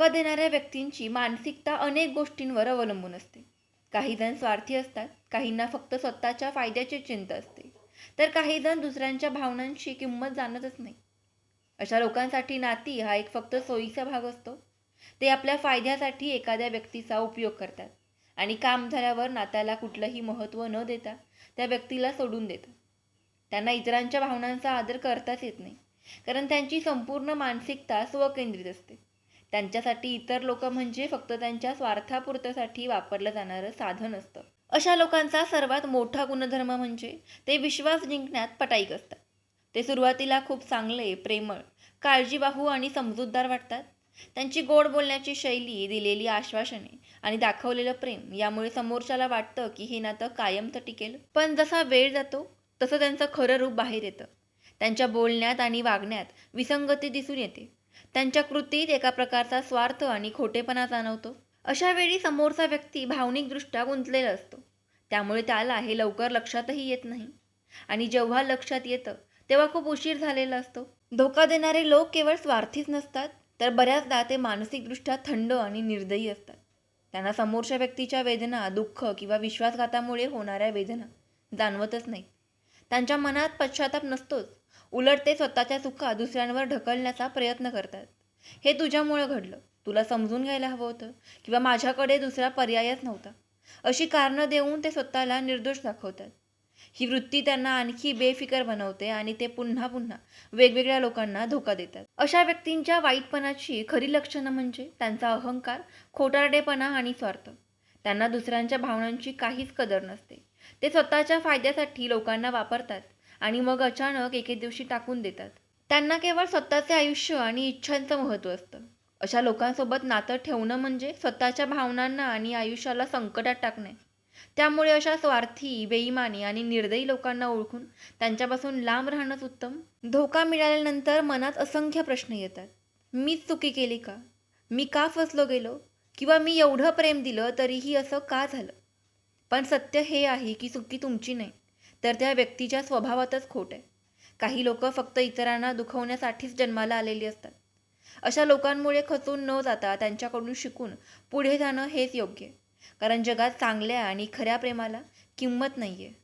धोका देणाऱ्या व्यक्तींची मानसिकता अनेक गोष्टींवर अवलंबून असते. काही जण स्वार्थी असतात काहींना फक्त स्वतःच्या फायद्याची चिंता असते. तर काही जण दुसऱ्यांच्या भावनांची किंमत जाणतच नाही. अशा लोकांसाठी नाती हा एक फक्त सोयीचा भाग असतो. ते आपल्या फायद्यासाठी एखाद्या व्यक्तीचा उपयोग करतात आणि काम झाल्यावर नात्याला कुठलंही महत्त्व न देता त्या व्यक्तीला सोडून देतात. त्यांना इतरांच्या भावनांचा आदर करताच येत नाही कारण त्यांची संपूर्ण मानसिकता स्वकेंद्रित असते. त्यांच्यासाठी इतर लोक म्हणजे फक्त त्यांच्या स्वार्थापुरत्यासाठी वापरलं जाणारं साधन असतं. अशा लोकांचा सर्वात मोठा गुणधर्म म्हणजे ते विश्वास जिंकण्यात पटाईक असतात. ते सुरुवातीला खूप चांगले प्रेमळ काळजीवाहू आणि समजूतदार वाटतात. त्यांची गोड बोलण्याची शैली दिलेली आश्वासने आणि दाखवलेलं प्रेम यामुळे समोरच्याला वाटतं की हे नातं कायमचं टिकेल पण जसा वेळ जातो तसं त्यांचं खरं रूप बाहेर येतं. त्यांच्या बोलण्यात आणि वागण्यात विसंगती दिसून येते. त्यांच्या कृतीत एका प्रकारचा स्वार्थ आणि खोटेपणा जाणवतो. अशा वेळी समोरचा व्यक्ती भावनिकदृष्ट्या गुंतलेला असतो. त्यामुळे त्याला हे लवकर लक्षातही येत नाही. आणि जेव्हा लक्षात येतं तेव्हा खूप उशीर झालेला असतो. धोका देणारे लोक केवळ स्वार्थीच नसतात तर बऱ्याचदा ते मानसिकदृष्ट्या थंड आणि निर्दयी असतात. त्यांना समोरच्या व्यक्तीच्या वेदना दुःख किंवा विश्वासघातामुळे होणाऱ्या वेदना जाणवतच नाही त्यांच्या मनात पश्चाताप नसतोच उलट ते स्वतःच्या चुका दुसऱ्यांवर ढकलण्याचा प्रयत्न करतात. हे तुझ्यामुळं घडलं. तुला समजून घ्यायला हवं होतं किंवा माझ्याकडे दुसरा पर्यायच नव्हता. अशी कारणं देऊन ते स्वतःला निर्दोष दाखवतात. ही वृत्ती त्यांना आणखी बेफिकर बनवते आणि ते पुन्हा पुन्हा वेगवेगळ्या लोकांना धोका देतात. अशा व्यक्तींच्या वाईटपणाची खरी लक्षणं म्हणजे त्यांचा अहंकार खोटारडेपणा आणि स्वार्थ. त्यांना दुसऱ्यांच्या भावनांची काहीच कदर नसते. ते स्वतःच्या फायद्यासाठी लोकांना वापरतात. आणि मग अचानक एके दिवशी टाकून देतात. त्यांना केवळ स्वतःचे आयुष्य आणि इच्छांचं महत्त्व असतं. अशा लोकांसोबत नातं ठेवणं म्हणजे स्वतःच्या भावनांना आणि आयुष्याला संकटात टाकणे. त्यामुळे अशा स्वार्थी बेईमानी आणि निर्दयी लोकांना ओळखून त्यांच्यापासून लांब राहणंच उत्तम. धोका मिळाल्यानंतर मनात असंख्य प्रश्न येतात. मीच चुकी केली का? मी का फसलो गेलो? किंवा मी एवढं प्रेम दिलं तरीही असं का झालं? पण सत्य हे आहे की चुकी तुमची नाही. तर त्या व्यक्तीच्या स्वभावातच खोट आहे. काही लोक फक्त इतरांना दुखवण्यासाठीच जन्माला आलेली असतात. अशा लोकांमुळे खचून न जाता त्यांच्याकडून शिकून पुढे जाणं हेच योग्य आहे. कारण जगात चांगल्या आणि खऱ्या प्रेमाला किंमत नाही आहे